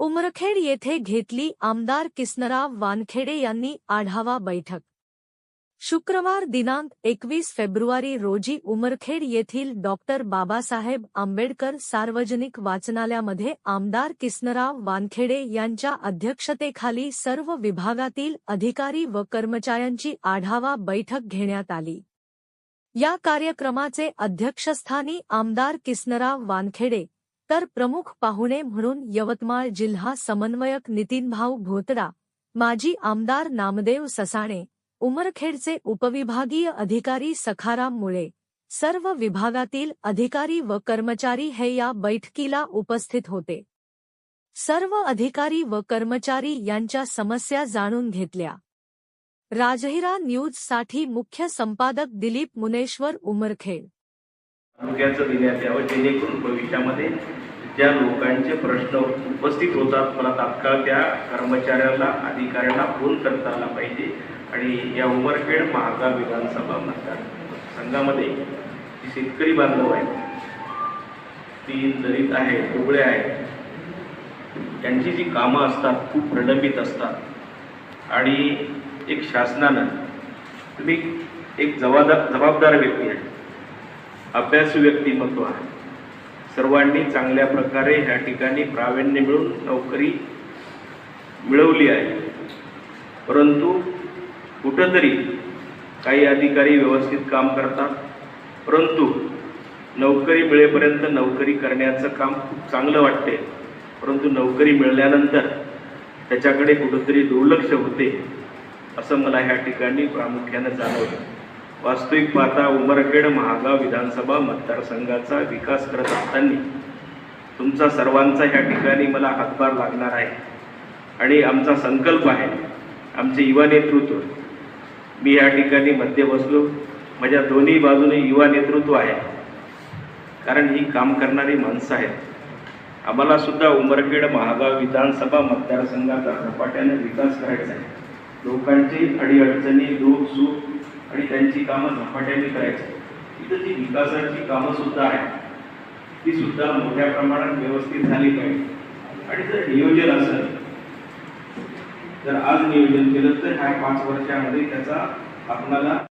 उमरखेड येथे घेतली आमदार किसनराव वानखेडे यांनी आढावा बैठक. शुक्रवार दिनांक एकवीस फेब्रुवारी रोजी उमरखेड येथील डॉक्टर बाबासाहेब आंबेडकर सार्वजनिक वाचनालयामध्ये आमदार किसनराव वानखेडे यांच्या अध्यक्षतेखाली सर्व विभागातील अधिकारी व कर्मचाऱ्यांची आढावा बैठक घेण्यात आली. या कार्यक्रमाचे अध्यक्षस्थानी आमदार किसनराव वानखेडे तर प्रमुख पाहुणे म्हणून यवतमाळ जिल्हा समन्वयक नितीनभाऊ भोतडा माजी आमदार नामदेव ससाणे उमरखेडचे उपविभागीय अधिकारी सखाराम मुळे सर्व विभागातील अधिकारी व कर्मचारी हे या बैठकीला उपस्थित होते. सर्व अधिकारी व कर्मचारी यांच्या समस्या जाणून घेतल्या. राजहिरा न्यूजसाठी मुख्य संपादक दिलीप मुनेश्वर उमरखेड. तालुक्याचं देण्यात यावं जेणेकरून भविष्यामध्ये ज्या लोकांचे प्रश्न उपस्थित होतात मला तात्काळ त्या कर्मचाऱ्याला अधिकाऱ्यांना फोन करता आला पाहिजे आणि या उमरखेड महागाव विधानसभा मतदार संघामध्ये जी शेतकरी बांधव आहेत ती दलित आहेत दुबळे आहेत त्यांची जी कामं असतात खूप प्रलंबित असतात. आणि एक शासनानं तुम्ही एक जबाबदार जबाबदार व्यक्ती आहे. अभ्यासू व्यक्तिमत्व आहे. सर्वांनी चांगल्या प्रकारे ह्या ठिकाणी प्रावीण्य मिळून नोकरी मिळवली आहे. परंतु कुठंतरी काही अधिकारी व्यवस्थित काम करतात. परंतु नोकरी मिळेपर्यंत नोकरी करण्याचं काम खूप चांगलं वाटते. परंतु नोकरी मिळाल्यानंतर त्याच्याकडे कुठंतरी दुर्लक्ष होते असं मला ह्या ठिकाणी प्रामुख्यानं जाणवलं. वास्तविक पाहता उमरखेड महागाव विधानसभा मतदारसंघाचा विकास करत असताना तुमचा सर्वांचा ह्या ठिकाणी मला हातभार लागणार आहे. आणि आमचा संकल्प आहे आमचे युवा नेतृत्व. मी या ठिकाणी मध्ये बसलो. माझ्या दोन्ही बाजूने युवा नेतृत्व आहे. कारण ही काम करणारी माणसं आहेत. आम्हाला सुद्धा उमरखेड महागाव विधानसभा मतदारसंघाचा झपाट्याने विकास करायचा आहे. लोकांची अडीअडचणी दुःख सुख आणि त्यांची कामं झपाट्याने करायची. तिथं जी विकासाची कामं सुद्धा आहेत. ती सुद्धा मोठ्या प्रमाणात व्यवस्थित झाली पाहिजे. आणि जर नियोजन असेल जर आज नियोजन केलं तर ह्या पाच वर्षामध्ये त्याचा आपणाला